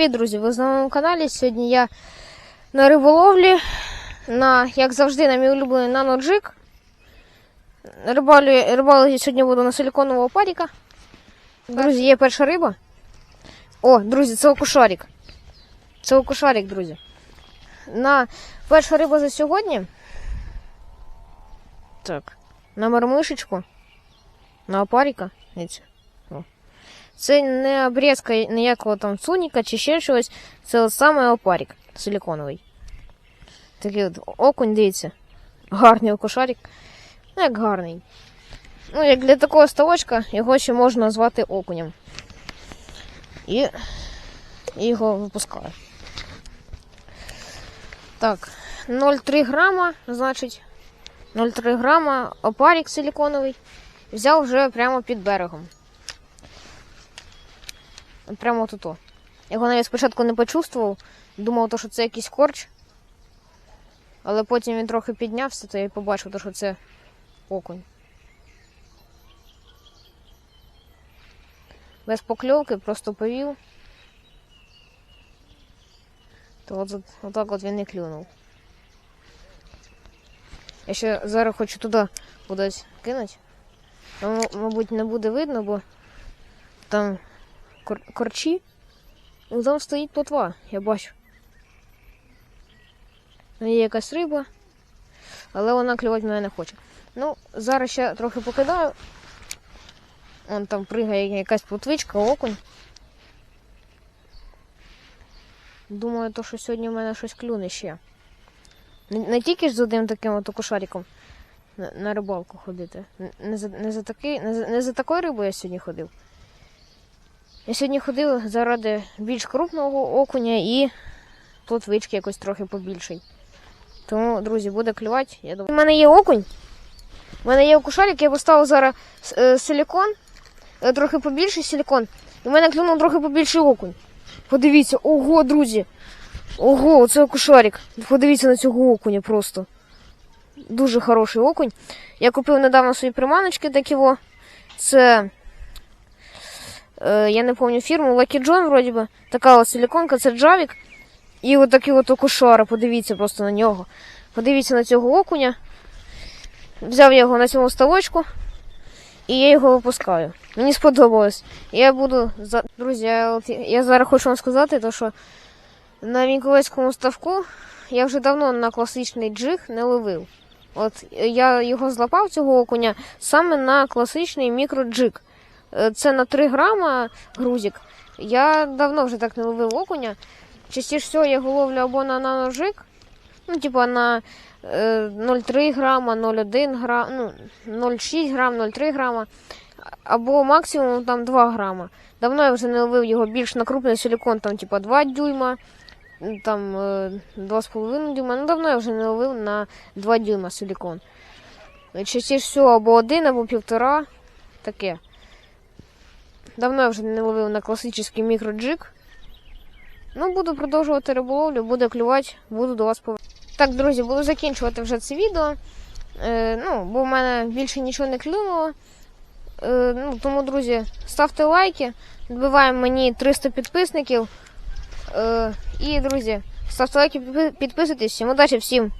Привіт, друзі! Ви знову на моєму каналі. Сьогодні я на риболовлі, на, як завжди, на мій улюблений наноджик. Рибалю, рибалю сьогодні буду на силіконового падіка. Друзі, є перша риба. О, друзі, це окушарик. Це окушарик, друзі. На перша риба за сьогодні. Так, на мармишечку. На опаріка. Дивіться. Це не обрізка ніякого там цуніка чи ще щось. Це саме опарик силіконовий. Такий от окунь, дивіться. Гарний окошарик. Ну, як гарний. Ну, як для такого ставочка, його ще можна назвати окунем. І, і його випускаю. Так, 0,3 грама, значить, 0,3 грама опарик силіконовий. Взяв вже прямо під берегом. Прямо тут. -о. Його навіть спочатку не почувствував, думав, то, що це якийсь корч. Але потім він трохи піднявся, то я побачив, то, що це окунь. Без покльовки, просто повів. То от, от, отак от він і клюнув. Я ще зараз хочу туди кудись кинути. Ну, мабуть, не буде видно, бо там кор корчі. Ну, там стоїть плотва, я бачу. Є якась риба, але вона клювати мене не хоче. Ну, зараз ще трохи покидаю. Вон там пригає якась плотвичка, окунь. Думаю, то, що сьогодні в мене щось клюне ще. Не, не тільки ж з одним таким от окушариком на, рибалку ходити. Не, за, не, за такий, не, за, не за такою рибою я сьогодні ходив. Я сьогодні ходив заради більш крупного окуня і плотвички якось трохи побільший. Тому, друзі, буде клювати. Я думаю. У мене є окунь. У мене є окушарик, я поставив зараз е, силікон, е, трохи побільший силікон. І в мене клюнув трохи побільший окунь. Подивіться, ого, друзі. Ого, оце окушарик. Подивіться на цього окуня просто. Дуже хороший окунь. Я купив недавно свої приманочки такі. Це. Е, я не пам'ятаю фірму, Lucky John, вроді би. Така от силіконка, це джавік. І от такий от окушара, подивіться просто на нього. Подивіться на цього окуня. Взяв я його на цьому ставочку. І я його випускаю. Мені сподобалось. Я буду. Друзі, я, я зараз хочу вам сказати, то, що на Міковецькому ставку я вже давно на класичний джиг не ловив. От я його злапав, цього окуня, саме на класичний мікроджиг. Е, Це на 3 грама грузик. Я давно вже так не ловив окуня. Частіше всього я його ловлю або на наножик, ну, типа на е, 0,3 грама, 0,1 грам, ну, 0,6 грам, 0,3 грама, або максимум там 2 грама. Давно я вже не ловив його більш на крупний силікон, там, типа 2 дюйма, там е, 2,5 дюйма. Ну, давно я вже не ловив на 2 дюйма силікон. Частіше всього або один, або півтора. Таке. Давно я вже не ловив на класичний мікроджик. Ну, буду продовжувати риболовлю, буде клювати, буду до вас повертати. Так, друзі, буду закінчувати вже це відео. Е, ну, бо в мене більше нічого не клюнуло. Е, ну, тому, друзі, ставте лайки, добиваємо мені 300 підписників. Е, і, друзі, ставте лайки, підписуйтесь. Всім удачі, всім